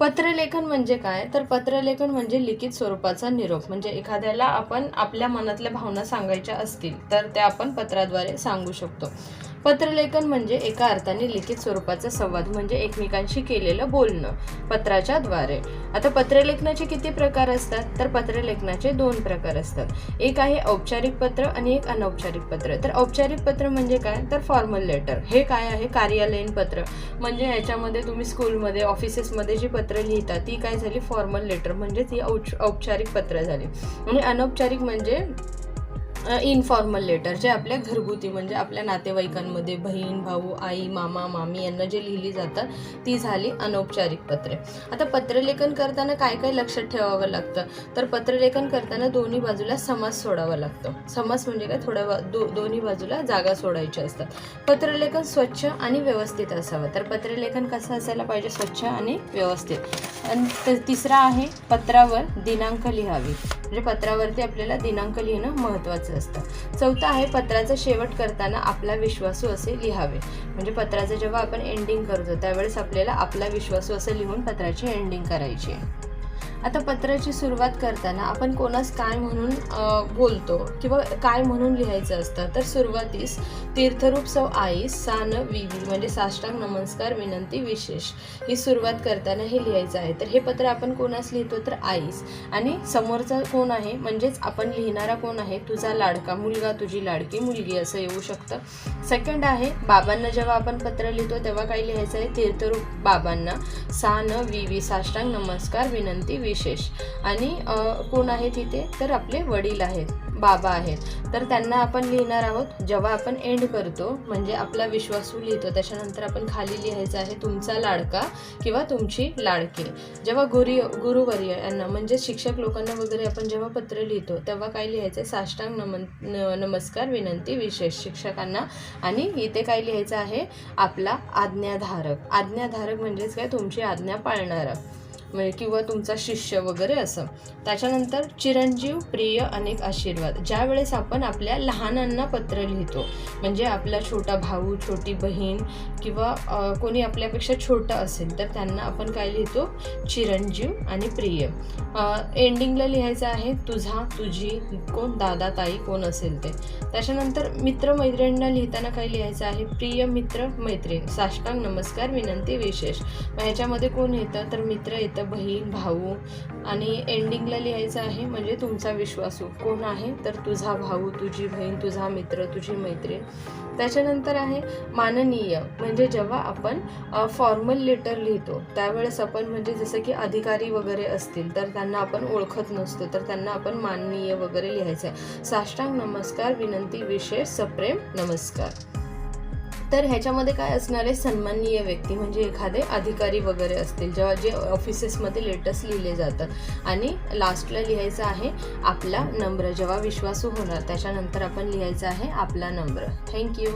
पत्रलेखन म्हणजे काय? तर पत्रलेखन म्हणजे लिखित स्वरूपाचा निरोप. म्हणजे एखाद्याला आपण आपल्या मनातल्या भावना सांगायच्या असतील तर त्या आपण पत्राद्वारे सांगू शकतो. पत्रलेखन म्हणजे एका अर्थाने लिखित स्वरूपाचा संवाद म्हणजे एकमेकांशी केलेलं बोलणं पत्राच्या द्वारे. आता पत्रलेखनाचे किती प्रकार असतात? तर पत्रलेखनाचे दोन प्रकार असतात. एक आहे औपचारिक पत्र आणि एक अनौपचारिक पत्र. तर औपचारिक पत्र म्हणजे काय? तर फॉर्मल लेटर हे काय आहे? कार्यालयीन पत्र. म्हणजे याच्यामध्ये तुम्ही स्कूलमध्ये ऑफिसेसमध्ये जी पत्र लिहिता ती काय झाली? फॉर्मल लेटर म्हणजेच ही औच औपचारिक पत्र झाली. आणि अनौपचारिक म्हणजे इनफॉर्मल लेटर जे आपल्या घरगुती म्हणजे आपल्या नातेवाईकांमध्ये बहीण भाऊ आई मामा मामी यांना जे लिहिली जातात ती झाली अनौपचारिक पत्रे. आता पत्रलेखन करताना काय काय लक्षात ठेवावं लागतं? तर पत्रलेखन करताना दोन्ही बाजूला समास सोडावा लागतो. समास म्हणजे काय? थोड्या दो दोन्ही बाजूला जागा सोडायच्या असतात. पत्रलेखन स्वच्छ आणि व्यवस्थित असावं. तर पत्रलेखन कसं असायला पाहिजे? स्वच्छ आणि व्यवस्थित. आणि त- तिसरा आहे पत्रावर दिनांक लिहावी. म्हणजे पत्रावरती आपल्याला दिनांक लिहिणं महत्त्वाचं असतं. चौथं आहे पत्राचा शेवट करताना आपला विश्वासू असे लिहावे. म्हणजे पत्राचं जेव्हा आपण एंडिंग करतो त्यावेळेस आपल्याला आपला विश्वासू असं लिहून पत्राची एंडिंग करायची आहे. आता पत्राची सुरुवात करताना आपण कोणास काय म्हणून बोलतो किंवा काय म्हणून लिहायचं असतं तर सुरुवातीस तीर्थरूप सौ आईस सान विवी म्हणजे साष्टांग नमस्कार विनंती विशेष ही सुरुवात करताना हे लिहायचं आहे. तर हे पत्र आपण कोणास लिहितो तर आईस. आणि समोरचा कोण आहे म्हणजेच आपण लिहिणारा कोण आहे तुझा लाडका मुलगा तुझी लाडकी मुलगी असं येऊ शकतं. सेकंड आहे बाबांना जेव्हा आपण पत्र लिहितो तेव्हा काय लिहायचं आहे? तीर्थरूप बाबांना. सान विवी साष्टांग नमस्कार विनंती विशेष. विशेष. आणि कोण आहे तिथे? तर आपले वडील आहेत बाबा आहेत. तर त्यांना आपण लिहिणार आहोत जेव्हा आपण एंड करतो म्हणजे आपला विश्वासू लिहितो त्याच्यानंतर आपण खाली लिहायचं आहे तुमचा लाडका किंवा तुमची लाडकी. जेव्हा गुरी गुरुवर्य यांना म्हणजे शिक्षक लोकांना वगैरे आपण जेव्हा पत्र लिहितो तेव्हा काय लिहायचं? आहे साष्टांग नमन नमस्कार विनंती विशेष. शिक्षकांना आणि इथे काय लिहायचं आहे? आपला आज्ञाधारक. आज्ञाधारक म्हणजेच काय? तुमची आज्ञा पाळणारा. म्हणजे किंवा तुमचा शिष्य वगैरे असं. त्याच्यानंतर चिरंजीव प्रिय अनेक आशीर्वाद. ज्या वेळेस आपण आपल्या लहानांना पत्र लिहितो म्हणजे आपला छोटा भाऊ छोटी बहीण किंवा कोणी आपल्यापेक्षा छोटं असेल तर त्यांना आपण काय लिहितो? चिरंजीव आणि प्रिय. एंडिंगला लिहायचं आहे तुझा तुझी कोण? दादा ताई कोण असेल ते? त्याच्यानंतर मित्र मैत्रिणींना लिहिताना काय लिहायचं आहे? प्रिय मित्र मैत्रीण साष्टांग नमस्कार विनंती विशेष. मग ह्याच्यामध्ये कोण येतं? तर मित्र येतं बहीण भाऊ आणि एंडिंगला लिहायचं आहे म्हणजे तुमचा विश्वासू. कोण आहे? तर तुझा भाऊ तुझी बहीण तुझा मित्र तुझी मैत्रीण. त्याच्यानंतर आहे माननीय. म्हणजे जेव्हा आपण फॉर्मल लेटर लिहितो त्यावेळेस आपण म्हणजे जसं की अधिकारी वगैरे असतील तर त्यांना आपण ओळखत नसतो तर त्यांना आपण माननीय वगैरे लिहायचं आहे. साष्टांग नमस्कार विनंती विशेष सप्रेम नमस्कार. तर ह्याच्यामध्ये काय असणार आहे सन्माननीय व्यक्ती म्हणजे एखादे अधिकारी वगैरे असतील जेव्हा जे ऑफिसेसमध्ये लेटर्स लिहिले जातात. आणि लास्टला लिहायचं आहे आपला नंबर जेव्हा विश्वासू होणार त्याच्यानंतर आपण लिहायचं आहे आपला नंबर थँक्यू